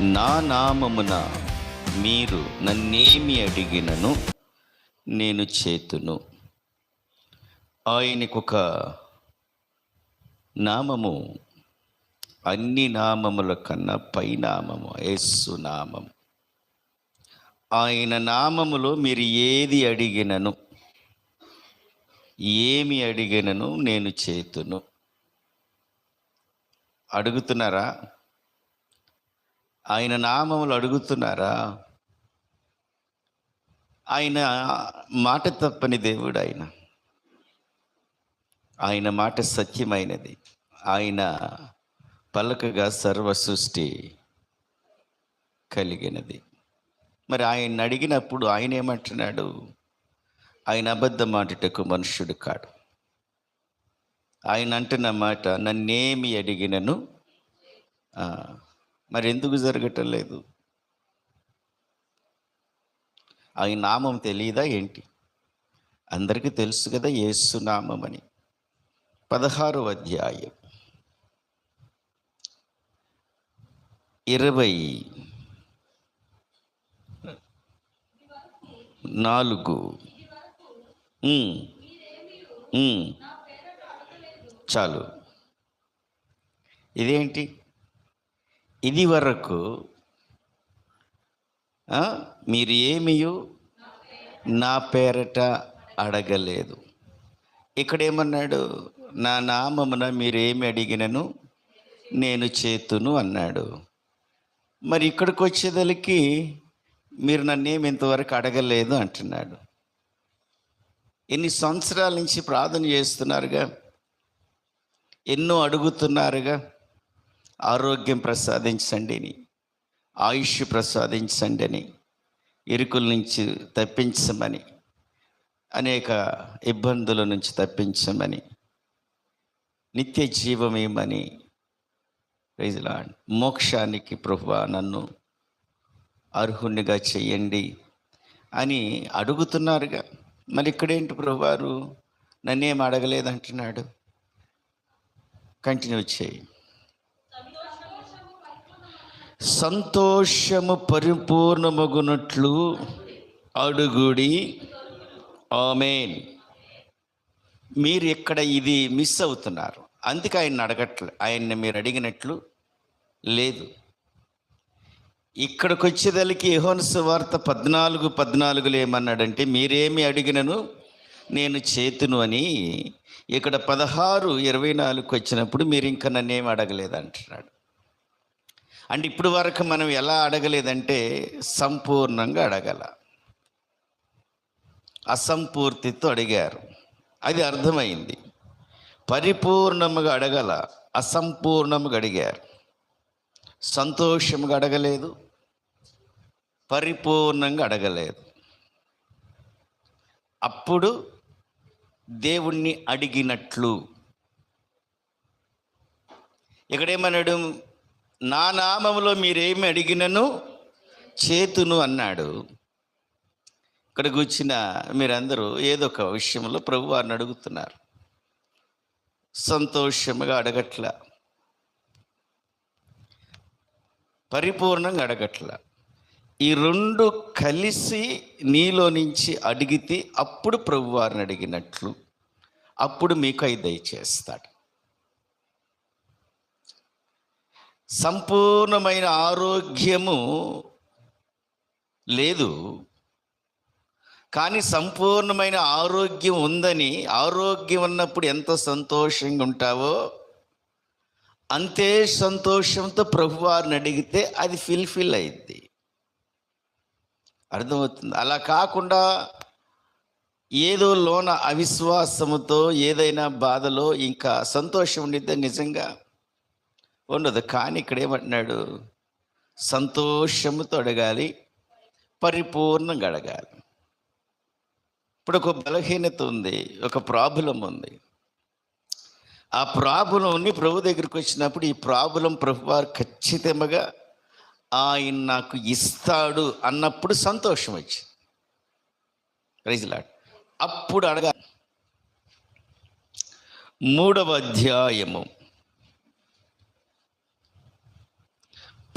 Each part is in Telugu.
నా నామమున మీరు నన్నేమి అడిగినను నేను చేతును. ఆయనకొక నామము అన్ని నామముల కన్నా పై నామము యేసు నామం ఆయన నామములో మీరు ఏది అడిగినను ఏమి అడిగినను నేను చేతును. అడుగుతున్నారా? ఆయన నామములు అడుగుతున్నారా? ఆయన మాట తప్పని దేవుడు ఆయన. ఆయన మాట సత్యమైనది. ఆయన పలకగా సర్వ సృష్టి కలిగినది. మరి ఆయన అడిగినప్పుడు ఆయన ఏమంటున్నాడు? ఆయన అబద్ధం మాటటకు మనుష్యుడు కాడు. ఆయన అంటున్న మాట నన్నేమి అడిగినను? మరి ఎందుకు జరగటం లేదు. ఆయన నామం తెలియదా ఏంటి? అందరికీ తెలుసు కదా యేసు నామం అని. పదహారు అధ్యాయం ఇరవై నాలుగు. చాలు. ఇదేంటి? ఇది వరకు మీరు ఏమియో? నా పేరట అడగలేదు. ఇక్కడ ఏమన్నాడు నా నామమున మీరేమి అడిగినను? నేను చేతును అన్నాడు. మరి ఇక్కడికి వచ్చేదలికి మీరు నన్నేమి ఇంతవరకు అడగలేదు అంటున్నాడు. ఎన్ని సంవత్సరాల నుంచి ప్రార్థన చేస్తున్నారుగా? ఎన్నో అడుగుతున్నారుగా? ఆరోగ్యం ప్రసాదించండి అని ఆయుష్ ప్రసాదించండి అని ఇరుకుల నుంచి తప్పించమని అనేక ఇబ్బందుల నుంచి తప్పించమని నిత్య జీవమేమని ప్రైజ్లాడ్ మోక్షానికి ప్రభు నన్ను అర్హునిగా చెయ్యండి అని అడుగుతున్నారుగా. మరి ఇక్కడేంటి ప్రభువారు? నన్నేం అడగలేదంటున్నాడు. కంటిన్యూ చేయి. సంతోషము పరిపూర్ణమగునట్లు అడుగుడి. ఆమెన్. మీరు ఇక్కడ ఇది మిస్ అవుతున్నారు. అందుకే ఆయన అడగట్లే ఆయన్ని మీరు అడిగినట్లు లేదు. ఇక్కడికి వచ్చేదలికి యెహోను సువార్త పద్నాలుగు పద్నాలుగులో ఏమన్నాడంటే మీరేమి అడిగినను నేను చేతును అని. ఇక్కడ పదహారు ఇరవై నాలుగుకి వచ్చినప్పుడు మీరు ఇంకా నన్నేమి అడగలేదు అంటున్నాడు అంటే ఇప్పుడు వరకు మనం ఎలా అడగలేదంటే సంపూర్ణంగా అడగల. అసంపూర్తితో అడిగారు. అది అర్థమైంది. పరిపూర్ణముగా అడగల అసంపూర్ణముగా అడిగారు. సంతోషముగా అడగలేదు పరిపూర్ణంగా అడగలేదు. అప్పుడు దేవుణ్ణి అడిగినట్లు. ఇక్కడేమన్నాడు నా నామములో మీరేమి అడిగినను? చేతును అన్నాడు. ఇక్కడ కూర్చిన మీరందరూ ఏదో ఒక విషయంలో ప్రభు వారిని అడుగుతున్నారు. సంతోషముగా అడగట్ల. పరిపూర్ణంగా అడగట్ల. ఈ రెండు కలిసి నీలో నుంచి అడిగితే అప్పుడు ప్రభువారిని అడిగినట్లు. అప్పుడు మీకు అయి దయచేస్తాడు సంపూర్ణమైన ఆరోగ్యము లేదు. కానీ సంపూర్ణమైన ఆరోగ్యం ఉందని ఆరోగ్యం ఉన్నప్పుడు ఎంత సంతోషంగా ఉంటావో అంతే సంతోషంతో ప్రభువారిని అడిగితే అది ఫిల్ఫిల్ అయింది. అర్థమవుతుంది? అలా కాకుండా ఏదో లోన అవిశ్వాసముతో ఏదైనా బాధలో ఇంకా సంతోషం ఉండితే నిజంగా ఉండదు కానీ ఇక్కడ ఏమంటున్నాడు సంతోషముతో అడగాలి పరిపూర్ణంగా అడగాలి. ఇప్పుడు ఒక బలహీనత ఉంది ఒక ప్రాబ్లం ఉంది. ఆ ప్రాబ్లంని ప్రభు దగ్గరికి వచ్చినప్పుడు ఈ ప్రాబ్లం ప్రభు వారు ఖచ్చితంగా ఆయన నాకు ఇస్తాడు అన్నప్పుడు సంతోషం వచ్చింది. ప్రైజ్లాడ్ అప్పుడు అడగా మూడవ అధ్యాయము.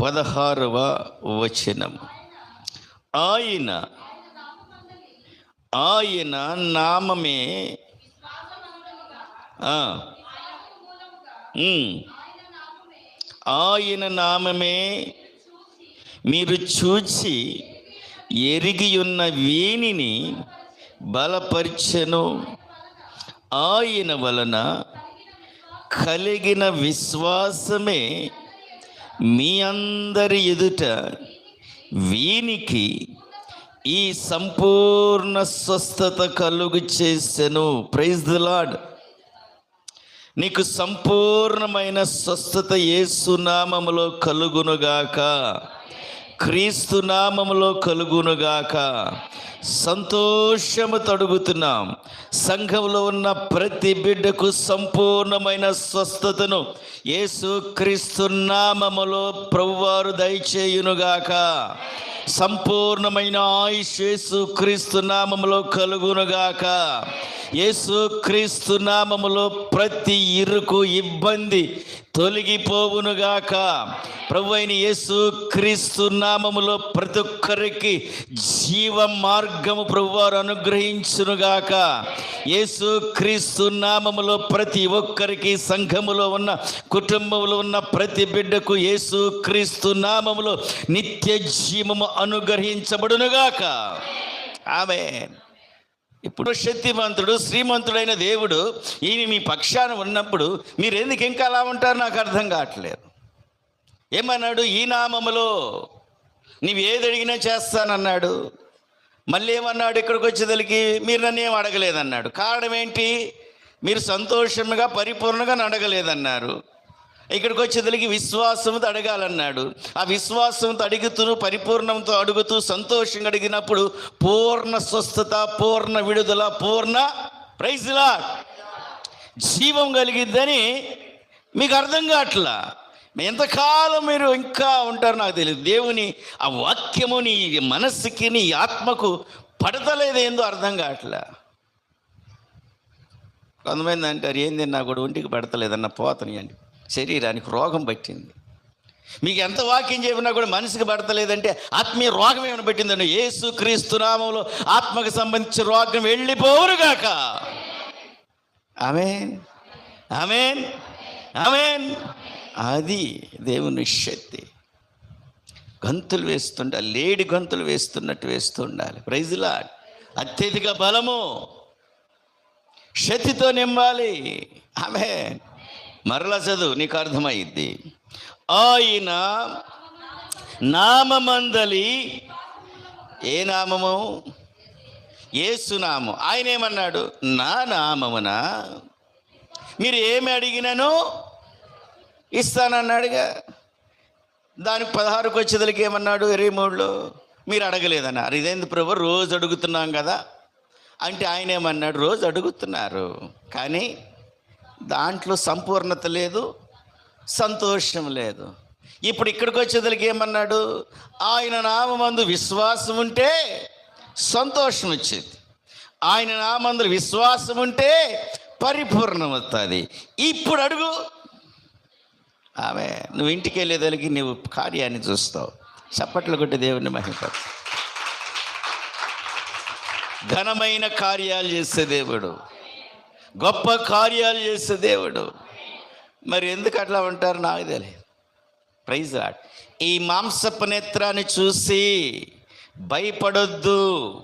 పదహారవ వచనం. ఆయన ఆయన నామమే ఆయన నామమే మీరు చూచి ఎరిగి ఉన్న వేణిని బలపరిచెను. ఆయన వలన కలిగిన విశ్వాసమే మీ అందరి ఎదుట వీనికి ఈ సంపూర్ణ స్వస్థత కలుగు చేసెను. ప్రైజ్ ద లాడ్ నీకు సంపూర్ణమైన స్వస్థత యేసు నామములో కలుగునుగాక. క్రీస్తు నామములో కలుగునుగాక. సంతోషము తడుగుతున్నాం. సంఘంలో ఉన్న ప్రతి బిడ్డకు సంపూర్ణమైన స్వస్థతను యేసుక్రీస్తు నామములో ప్రభువారు దయచేయునుగాక. సంపూర్ణమైన ఆయుష్ యేసుక్రీస్తు నామములో కలుగునుగాక. యేసు క్రీస్తు నామములో ప్రతి ఇరుకు ఇబ్బంది తొలగిపోవునుగాక. ప్రభు అయిన యేసు క్రీస్తు నామములో ప్రతి ఒక్కరికి జీవ మార్గము ప్రభువారు అనుగ్రహించునుగాక. యేసు క్రీస్తు నామములో ప్రతి ఒక్కరికి సంఘములో ఉన్న కుటుంబంలో ఉన్న ప్రతి బిడ్డకు యేసు క్రీస్తు నామములో నిత్య జీవము అనుగ్రహించబడునుగాక. ఆమె ఇప్పుడు శక్తిమంతుడు శ్రీమంతుడైన దేవుడు ఈయన మీ పక్షాన ఉన్నప్పుడు మీరు ఎందుకు ఇంకా అలా ఉంటారు? నాకు అర్థం కావట్లేదు. ఏమన్నాడు? ఈ నామములో నీవు ఏది అడిగినా చేస్తానన్నాడు. మళ్ళీ ఏమన్నాడు ఇక్కడికి వచ్చేదలికి మీరు నన్ను ఏం అడగలేదన్నాడు. కారణం ఏంటి? మీరు సంతోషంగా పరిపూర్ణంగా అడగలేదన్నారు. ఇక్కడికి వచ్చేదలికి విశ్వాసంతో అడగాలన్నాడు. ఆ విశ్వాసంతో అడుగుతూ పరిపూర్ణంతో అడుగుతూ సంతోషంగా అడిగినప్పుడు పూర్ణ స్వస్థత పూర్ణ విడుదల పూర్ణ ప్రైజ్లా జీవం కలిగిద్దని మీకు అర్థం కావట్లా? ఎంతకాలం మీరు ఇంకా ఉంటారు నాకు తెలియదు దేవుని ఆ వాక్యము నీ మనస్సుకి నీ ఆత్మకు పడతలేదు ఏందో అర్థం కావట్లే? కొంతమంది అంటారు ఏంది నా కూడా ఒంటికి పడతలేదన్న పోతనియండి శరీరానికి రోగం పట్టింది. మీకు ఎంత వాక్యం చెప్పినా కూడా మనసుకి పడతలేదంటే ఆత్మీయ రోగం ఏమైనా పెట్టిందండి యేసు క్రీస్తు నామంలో ఆత్మకు సంబంధించిన రోగం వెళ్ళిపోరుగాక ఆమెన్. ఆమెన్. ఆమెన్. అది దేవుని శక్తి. గంతులు వేస్తుండాలి లేడి గంతులు వేస్తున్నట్టు వేస్తూ ఉండాలి. ప్రైజ్లా అత్యధిక బలము శక్తితో నింపాలి. ఆమె మరలా చదువు నీకు అర్థమైద్ది. ఆయన నామమందలి ఏ నామము? ఏసునామం ఆయన ఏమన్నాడు? నా నామమున? మీరు ఏమి అడిగినను? ఇస్తానన్నాడుగా దానికి పదహారుకు వచ్చేదలికి ఏమన్నాడు? ఇరవై మూడులో మీరు అడగలేదన్నారు. ఇదేంది ప్రభు? రోజు అడుగుతున్నాం కదా. అంటే ఆయన ఏమన్నాడు? రోజు అడుగుతున్నారు. కానీ దాంట్లో సంపూర్ణత లేదు సంతోషం లేదు. ఇప్పుడు ఇక్కడికి వచ్చేదలికి ఏమన్నాడు? ఆయన నామందు విశ్వాసం ఉంటే సంతోషం వచ్చేది. ఆయన నామందు విశ్వాసం ఉంటే పరిపూర్ణమవుతుంది. ఇప్పుడు అడుగు. ఆమె నువ్వు ఇంటికి వెళ్ళేదానికి నువ్వు కార్యాన్ని చూస్తావు. చప్పట్లు కొట్టి దేవుని మహిమ ఘనమైన కార్యాలు చేసే దేవుడు. గొప్ప కార్యాలు చేసే దేవుడు. మరి ఎందుకు అట్లా ఉంటారు? నాకు తెలియదు. ప్రైజ్ రాడ్ ఈ మాంసపు నేత్రాన్ని చూసి భయపడొద్దు.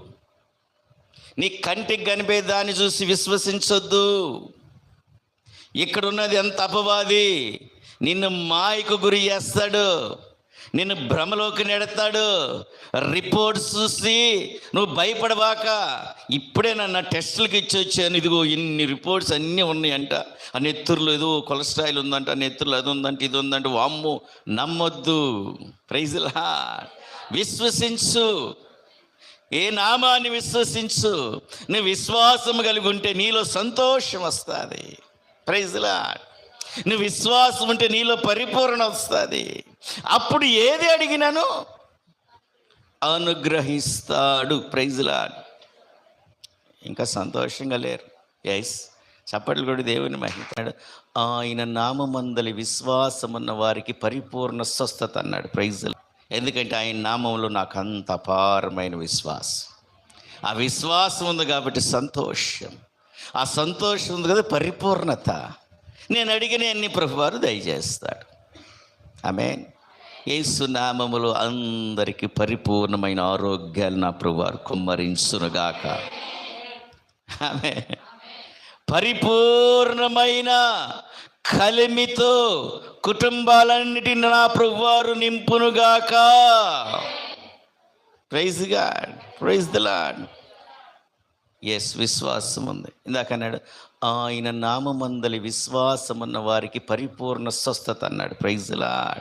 నీ కంటికి కనిపే దాన్ని చూసి విశ్వసించొద్దు. ఇక్కడ ఉన్నది ఎంత అపవాది. నిన్ను మాయకు గురి చేస్తాడు. నిన్ను భ్రమలోకి నెడతాడు. రిపోర్ట్స్ చూసి నువ్వు భయపడబాక. ఇప్పుడే నన్ను టెస్టులకి ఇచ్చి వచ్చాను. ఇదిగో ఇన్ని రిపోర్ట్స్ అన్నీ ఉన్నాయంట. ఆ నెత్తురులో ఏదో కొలెస్ట్రాయిల్ ఉందంట ఆ నెత్తురులో అది ఉందంట ఇది ఉందంట. వామ్ము నమ్మొద్దు. ప్రైజ్లా విశ్వసించు. ఏ నామాన్ని విశ్వసించు? నువ్వు విశ్వాసం కలిగి ఉంటే నీలో సంతోషం వస్తుంది. ప్రైజ్లాట్ నువ్వు విశ్వాసం ఉంటే నీలో పరిపూర్ణ వస్తుంది. అప్పుడు ఏది అడిగినాను? అనుగ్రహిస్తాడు. ప్రైజ్లా ఇంకా సంతోషంగా లేరు. ఎస్ చప్పట్లు కూడా దేవుని మహిమాడు ఆయన నామమందలి విశ్వాసం ఉన్న వారికి పరిపూర్ణ స్వస్థత అన్నాడు. ప్రైజులు ఎందుకంటే ఆయన నామంలో నాకు అంత అపారమైన విశ్వాసం. ఆ విశ్వాసం ఉంది కాబట్టి సంతోషం. ఆ సంతోషం ఉంది కదా పరిపూర్ణత. నేను అడిగిన అన్ని ప్రభువారు దయచేస్తాడు ఆమె ఏసునామములు అందరికీ పరిపూర్ణమైన ఆరోగ్యాలు నా ప్రభువారు కుమ్మరించునుగాక. ఆమె పరిపూర్ణమైన కలిమితో కుటుంబాలన్నిటిని నా ప్రభువారు నింపునుగాక. Praise God praise the Lord yes విశ్వాసం ఉంది ఇందాక అన్నాడు ఆయన నామందలి విశ్వాసం ఉన్న వారికి పరిపూర్ణ స్వస్థత అన్నాడు. ప్రైజులా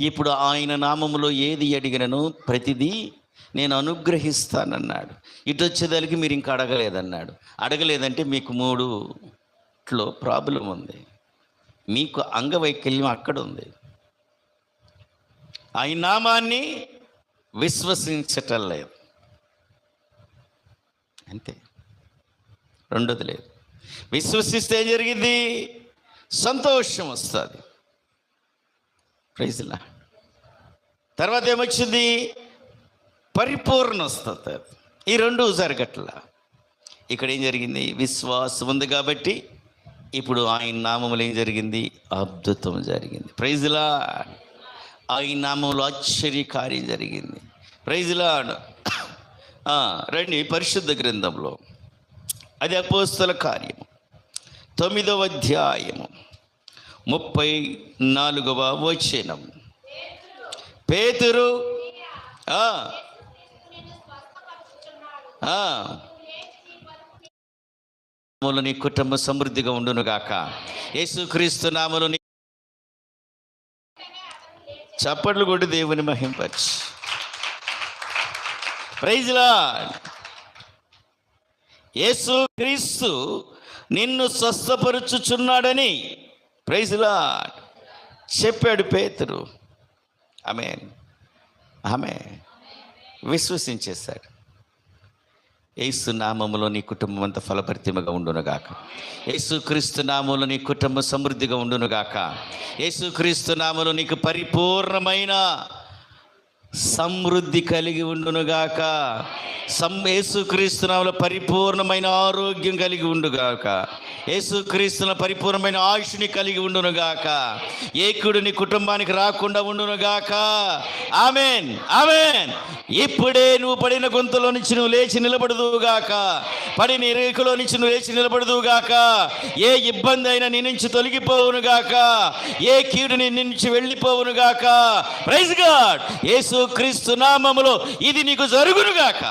ఇప్పుడు ఆయన నామములో ఏది అడిగినను ప్రతిదీ నేను అనుగ్రహిస్తానన్నాడు. ఇటు వచ్చేదానికి మీరు ఇంకా అడగలేదన్నాడు. అడగలేదంటే మీకు మూడులో ప్రాబ్లం ఉంది. మీకు అంగవైకల్యం అక్కడ ఉంది ఆయన నామాన్ని విశ్వసించటం లేదు. అంతే. రెండోది లేదు. విశ్వసిస్తే ఏం జరిగింది సంతోషం వస్తుంది. ప్రైజ్లా. తర్వాత ఏమొచ్చింది? పరిపూర్ణ వస్తుంది. ఈ రెండు జరగట్లా. ఇక్కడ ఏం జరిగింది? విశ్వాసం ఉంది కాబట్టి ఇప్పుడు ఆయన నామములు ఏం జరిగింది? అద్భుతం జరిగింది. ప్రైజ్లా. ఆయన నామంలో ఆశ్చర్యకార్యం జరిగింది. ప్రైజ్లా. రండి పరిశుద్ధ గ్రంథంలో. అది అపోస్తుల కార్యము. తొమ్మిదవ అధ్యాయము. ముప్పై నాలుగవ వచనం. పేతురు ఆ, నీ కుటుంబం సమృద్ధిగా ఉండును గాక. యేసుక్రీస్తు నామలు నీ చప్పట్లు కొట్టి దేవుని మహింపచ్చు ప్రైజ్ లార్డ్ యేసు క్రీస్తు నిన్ను స్వస్థపరుచుచున్నాడని ప్రైజ్ చెప్పాడు పేతురు. ఆమె ఆమె విశ్వసించేశాడు. ఏసు నామములో నీ కుటుంబం అంత ఫలభరితముగా ఉండునుగాక. యేసు క్రీస్తు నామంలో నీ కుటుంబం సమృద్ధిగా ఉండునుగాక. యేసు క్రీస్తు నామంలో నీకు పరిపూర్ణమైన సమృద్ధి కలిగి ఉండునుగాక. సం యేసుక్రీస్తునామలో పరిపూర్ణమైన ఆరోగ్యం కలిగి ఉండుగాక. యేసుక్రీస్తున పరిపూర్ణమైన ఆయుష్ని కలిగి ఉండునుగాక. ఏకుడు నీ కుటుంబానికి రాకుండా ఉండునుగాక. Amen amen. ఇప్పుడే నువ్వు పడిన గొంతులో నుంచి నువ్వు లేచి నిలబడదువుగాక. పడిన ఇరుకులో నుంచి నువ్వు లేచి నిలబడదువుగాక. ఏ ఇబ్బంది అయినా నీ నుంచి తొలగిపోవునుగాక. ఏ కీడు నీ నుంచి వెళ్ళిపోవునుగాక. Praise God. యేసు క్రీస్తు నామములో ఇది నీకు జరుగునుగాక.